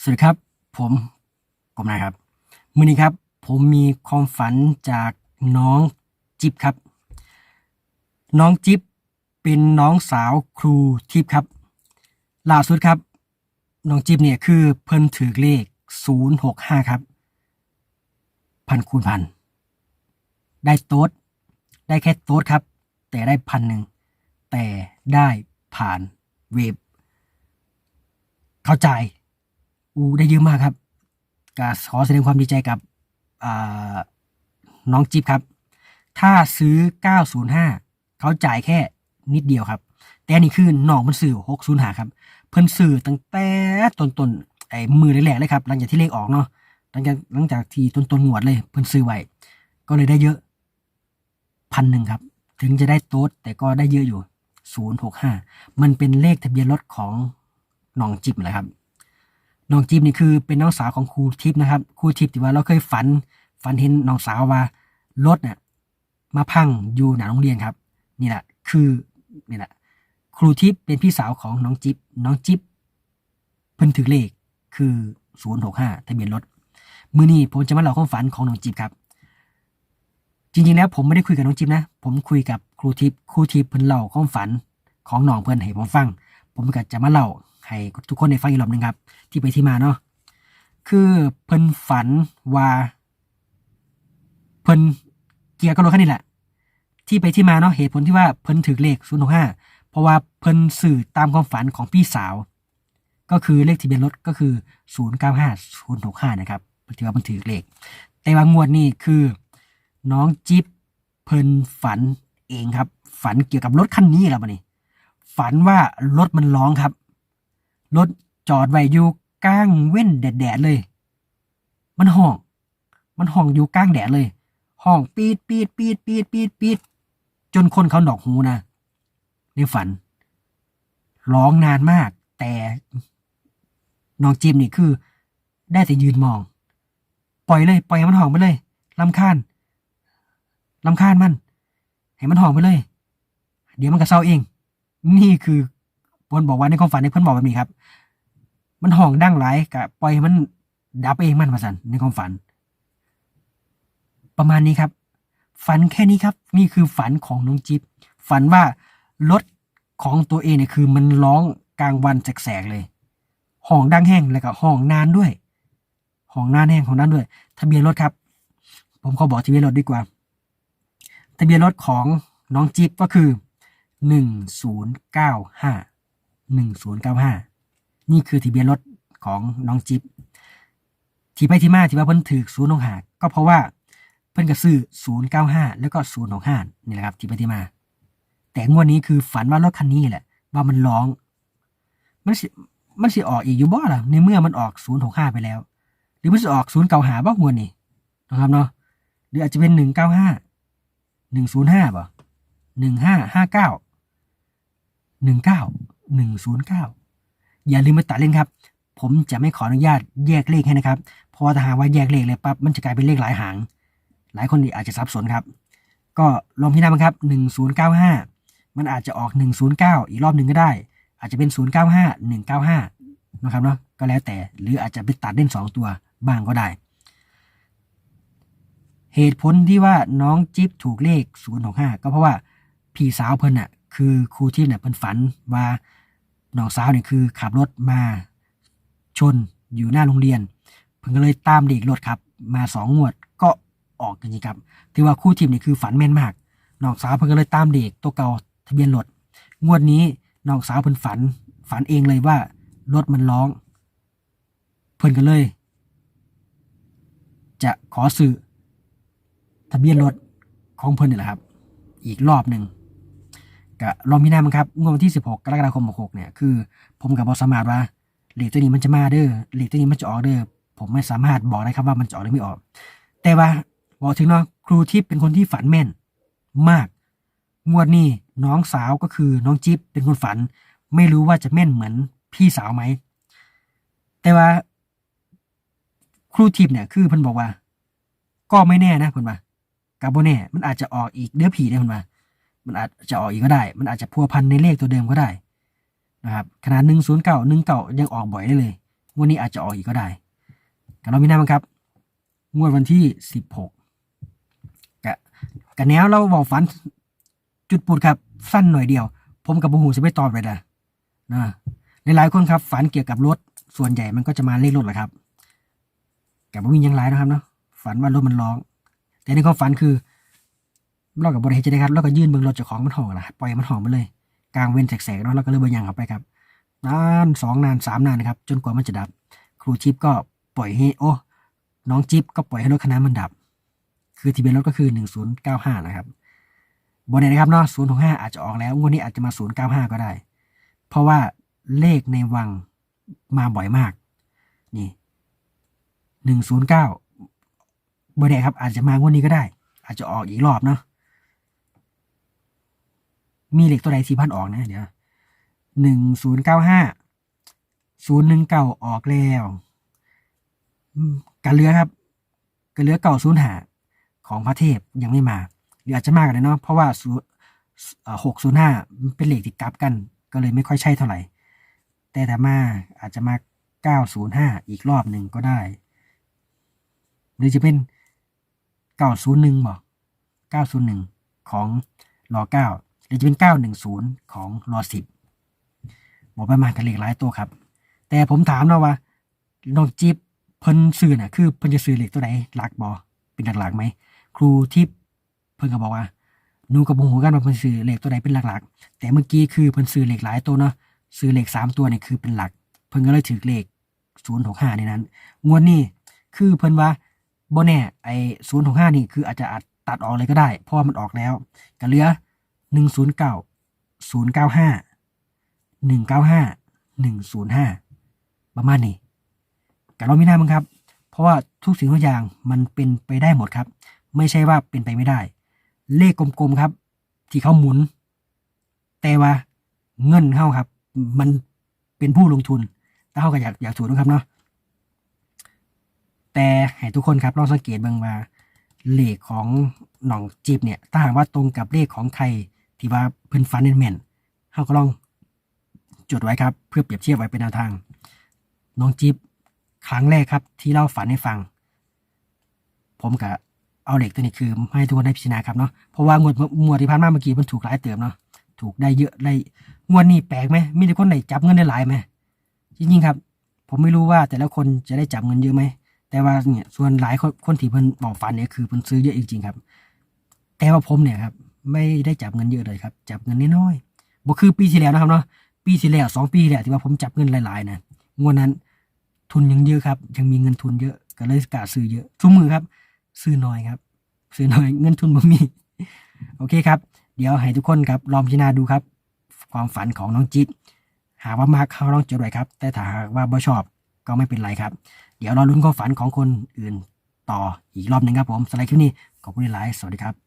สวัสดีครับ ผมกบนายครับมื่อนี้ครับ ผมมีความฝันจากน้องจิ๊บครับ น้องจิ๊บเป็นน้องสาวครูทิพย์ครับล่าสุดครับ น้องจิ๊บเนี่ยคือเพิ่นถือเลข 065 ครับ พันคูณพัน ได้โต๊ด ได้แค่โต๊ดครับ แต่ได้พันหนึ่ง แต่ได้ผ่านเว็บเข้าใจ อูได้เยอะมากครับก็ขอแสดงความดีใจกับน้องจิ๊บครับ ถ้าซื้อ 905 เขาจ่ายแค่นิดเดียวครับ แต่นี่คือน้องมันซื้อ605ครับ เพิ่นซื้อตั้งแต่ต้นต้นไอ้มือแรกๆเลยครับ หลังจากที่เลขออกเนาะหลังจากหลังจากที่ต้นต้นๆงวดเลย เพิ่นซื้อไว้ก็เลยได้เยอะพันหนึ่งครับ ถึงจะได้โต๊ดแต่ก็ได้เยอะอยู่ 065 มันเป็นเลขทะเบียนรถของน้องจิ๊บแหละครับ น้องจิ๊บนี่คือเป็นน้องสาวของครูทิพย์นะครับครูทิพย์ที่ว่าเราเคยฝันฝันเห็นน้องสาวว่ารถเนี่ยมาพังอยู่หน้าโรงเรียนครับ นี่แหละคือนี่แหละครูทิพย์เป็นพี่สาวของน้องจิ๊บน้องจิ๊บเพิ่นถือเลขคือ 065ทะเบียนรถมือนี้ผมจะมาเล่าความฝันของน้องจิ๊บครับ จริงๆแล้วผมไม่ได้คุยกับน้องจิ๊บนะ ผมคุยกับครูทิพย์ครูทิพย์เพิ่นเล่าความฝันของน้องเพิ่นให้ผมฟัง ผมก็จะมาเล่า ให้ทุกคนได้ฟังอีกรอบหนึงครับ ที่ไปที่มาเนาะคือเพิ่นฝันว่า เพิ่นเกี่ยวกับรถคันนี้แหละ ที่ไปที่มาเนาะเหตุผลที่ว่าเพิ่นถือเลข065เพราะว่าเพิ่นสื่อตามความฝันของพี่สาว ก็คือเลขทะเบียนรถก็คือ095 065นย์หกห้านะครับที่ว่าเพิ่นถือเลข แต่ว่างวดนี้คือ น้องจิ๊บเพิ่นฝันเองครับ ฝันเกี่ยวกับรถคันนี้แหละบัดนี้ ฝันว่ารถมันร้องครับ รถจอดไว้อยู่กลางเว้นแดดๆเลย มันห้อง มันห้องอยู่กลางแดดเลย ห้องปีดปีดปีดปีดปีดปีดจนคนเขาหนอกหูนะในฝัน ร้องนานมาก แต่น้องจิมนี่คือ ได้แต่ยืนมอง ปล่อยเลย ปล่อยให้มันห้องไปเลยลำคาญลำคาญมัน ให้มันห้องไปเลย เดี๋ยวมันก็เศร้าเอง นี่คือ เพิ่นบอกว่าในความฝันในเพิ่อนบอกแบบนี้ครับ มันห้องดังหลายกะปล่อยให้มันดับเองมันมาสันในความฝัน ประมาณนี้ครับ ฝันแค่นี้ครับ นี่คือฝันของน้องจิ๊บฝันว่ารถของตัวเองเนี่ยคือมันร้องกลางวันแสกๆเลยห้องดังแห้งแล้วก็ห้องนานด้วยห้องนานแห้งของนั้นด้วย ทะเบียนรถครับ ผมขอบอกทะเบียนรถดีกว่า ทะเบียนรถของน้องจิ๊บก็คือหนึ่งศูนย์เก้าห้า หนึ่งศูนย์เก้าห้านี่คือทะเบียนรถของน้องจิ๊บที่ไปที่มาที่ว่าเพิ่นถือศูนย์หกหาก็เพราะว่าเพิ่นก็ซื้อ095แล้วก็065นี่แหละครับ ที่ไปที่มา แต่งวดนี้คือฝันว่ารถคันนี้แหละ ว่ามันร้อง มันสิมันสิออกอีกอยู่บ่ล่ะในเมื่อมันออก065ไปแล้ว หรือมันสิออก095บ่งวดนี้นะครับเนาะหรืออาจจะเป็น195 105บ่1559 19 109 อย่าลืมมาตัดเล่นครับ ผมจะไม่ขออนุญาตแยกเลขให้นะครับเพราะว่าถ้าหากว่าแยกเลขเลยปั๊บมันจะกลายเป็นเลขหลายหาง หลายคนอาจจะสับสนครับ ก็ลองพิจารณาครับ1095 มันอาจจะออก 109 อีกรอบหนึ่งก็ได้ อาจจะเป็น 095 195 นะครับเนาะก็แล้วแต่หรืออาจจะไปตัดเล่น 2 ตัวบ้างก็ได้เหตุผลที่ว่าน้องจิ๊บถูกเลข 065 ก็เพราะว่าพี่สาวเพิ่นน่ะ คือครูที่เนี่ยเพิ่นฝันว่าน้องสาวเนี่ยคือขับรถมาชนอยู่หน้าโรงเรียน เพิ่นก็เลยตามเด็กรถครับ มาสองงวดก็ออกจริงๆครับถือว่าคู่ทีมนี่คือฝันแม่นมากน้องสาวเพิ่นก็เลยตามเด็กตัวเก่าทะเบียนรถงวดนี้น้องสาวเพิ่นฝัน ฝันเองเลยว่ารถมันร้อง เพิ่นก็เลย จะขอซื้อทะเบียนรถของเพิ่นนี่แหละครับ อีกรอบหนึ่ง ก็ลองพิจารณามันครับงวดวันที่ 16 กรกฎาคม66เนี่ยคือ ผมกับบอสมารถว่าเหลขตัวนี้มันจะมาเด้อเหลขตัวนี้มันจะออกเด้อผมไม่สามารถบอกได้ครับว่ามันจะออกหรือไม่ออก แต่ว่าบอกถึงเนาะครูทิพย์เป็นคนที่ฝันแม่น มากงวดนี้น้องสาวก็คือน้องจิ๊บเป็นคนฝัน ไม่รู้ว่าจะแม่นเหมือนพี่สาวไหม แต่ว่า ครูทิพย์เนี่ยคือเพิ่นบอกว่า ก็ไม่แน่นะเพิ่นว่ากับโบแน่ มันอาจจะออกอีกเดือผีได้เพิ่นว่า มันอาจจะออกอีกก็ได้ มันอาจจะพัวพันในเลขตัวเดิมก็ได้นะครับขนาดหนึ่งศูนย์เก้าหนึ่งเก้ายังออกบ่อยได้เลยงวดนี้อาจจะออกอีกก็ได้กันเรามีหน้ามั้งครับ งวดวันที่สิบหกกะกะแนวเราบอกฝันจุดปูดครับสั้นหน่อยเดียว ผมกับบูหูจะไม่ตอบเลยนะนะหลายๆคนครับ ฝันเกี่ยวกับรถส่วนใหญ่มันก็จะมาเลขรถแหละครับกับบ่มียังไรนะครับเนาะฝันว่ารถมันร้อง แต่ในความฝันคือ เรากับบริเหตุจะได้ครับเราก็ยื่นเบิ่งรถเจ้าของมันห่องละปล่อยมันห่องไปเลย กลางเว้นแสกๆเนาะเราก็เลยเบิ่งอย่างเข้าไปครับนานสองนานสามนานนะครับ จนกว่ามันจะดับ ครูชิปก็ปล่อยให้โอ้น้องจิ๊บก็ปล่อยให้รถคันนั้นมันดับ คือทะเบียนรถก็คือหนึ่งศูนย์เก้าห้านะครับบนไหนนะครับเนาะศูนย์หกห้าอาจจะออกแล้วงวดนี้อาจจะมาศูนย์เก้าห้าก็ได้ เพราะว่าเลขในวังมาบ่อยมาก นี่หนึ่งศูนย์เก้าบนไหนครับ อาจจะมางวดนี้ก็ได้ อาจจะออกอีกรอบเนาะ มีเหลขตัวใดสี่พันออกนะ เดี๋ยวหนึ่งศูนย์เก้าห้าศูนย์หนึ่งเก้าออกแล้วกันเรือครับกันเรือเก่าศูนย์หาของพระเทพยังไม่มาหรืออาจจะมากกันเนาะเพราะว่าหกศูนย์ห้าเป็นเหลขติดกับกัน ก็เลยไม่ค่อยใช่เท่าไหร่ แต่ถ้ามาอาจจะมาเก้าศูนย์ห้าอีกรอบหนึ่งก็ได้ หรือจะเป็นเก้าศูนย์หนึ่งบอกเก้าศูนย์หนึ่งของรอเก้า หรือจะเป็นเก้าหนึ่งศูนย์ของรอสิบบอกไปมากันเลขหลายตัวครับ แต่ผมถามนะว่าน้องจิ๊บเพิ่นซื้อน่ะคือเพิ่นจะซื้อเลขตัวไหนหลักบอเป็นหลักๆไหมครูทิพย์เพิ่นก็บอกว่าหนูกับบุหูกันว่าเพิ่นซื้อเลขตัวไหนเป็นหลักๆ แต่เมื่อกี้คือเพิ่นซื้อเลขหลายตัวเนาะซื้อเลขสามตัวนี่คือเป็นหลัก เพิ่นก็เลยถือเลขศูนย์หกห้าในนั้น งวดนี้คือเพิ่นว่าบ่แน่ไอ้ศูนย์หกห้านี่คืออาจจะอาจตัดออกเลยก็ได้ เพราะว่ามันออกแล้วก็เหลือ หนึ่งศูนย์เก้าศูนย์เก้าห้าหนึ่งเก้าห้าหนึ่งศูนย์ห้าประมาณนี้กับเราไม่น่ามั้งครับ เพราะว่าทุกสิ่งทุกอย่างมันเป็นไปได้หมดครับ ไม่ใช่ว่าเป็นไปไม่ได้ เลขกลมๆครับ ที่เขาหมุน แต่ว่าเงินเข้าครับ มันเป็นผู้ลงทุนถ้าเขาก็อยากอยากถูกนะครับเนาะแต่ให้ทุกคนครับลองสังเกตเบ้างว่าเลขของหน่องจีบเนี่ย ถ้าหากว่าตรงกับเลขของใคร ที่ว่าเพิ่นฟันแม่นๆเขาก็ลองจดไว้ครับ เพื่อเปรียบเทียบไว้เป็นแนวทาง น้องจิ๊บครั้งแรกครับ ที่เล่าฝันให้ฟัง ผมกับเอาเหล็กตัวนี้คือให้ทุกคนได้พิจารณาครับเนาะเพราะว่างวดงวดที่ผ่านมาเมื่อกี้มันถูกหลายเติมเนาะถูกได้เยอะได้งวดนี้แปลกไหมมีแต่คนไหนจับเงินได้หลายไหมจริงๆครับ ผมไม่รู้ว่าแต่ละคนจะได้จับเงินเยอะไหมแต่ว่าเนี่ยส่วนหลายคนคนที่เพิ่นบอกฝันเนี่ยคือเพิ่นซื้อเยอะจริงๆครับ แต่ว่าผมเนี่ยครับ ไม่ได้จับเงินเยอะเลยครับ จับเงินน้อยๆบ่คือปีที่แล้วนะครับเนาะปีที่แล้วสองปีที่แล้วที่ว่าผมจับเงินหลายๆนะงวดนั้น ทุนยังเยอะครับ ยังมีเงินทุนเยอะก็เลยกล้าซื้อเยอะทุกมือครับ ซื้อน้อยครับ ซื้อน้อยเงินทุนบ่มี โอเคครับ เดี๋ยวให้ทุกคนครับลองพิจารณาดูครับ ความฝันของน้องจิ๊ดหากว่ามากเขาลองจดไว้ครับ แต่ถ้าหากว่าบ่ชอบก็ไม่เป็นไรครับ เดี๋ยวรอลุ้นความฝันของคนอื่นต่ออีกรอบหนึ่งครับผมสำหรับคลิปนี้ขอบคุณหลาย สวัสดีครับ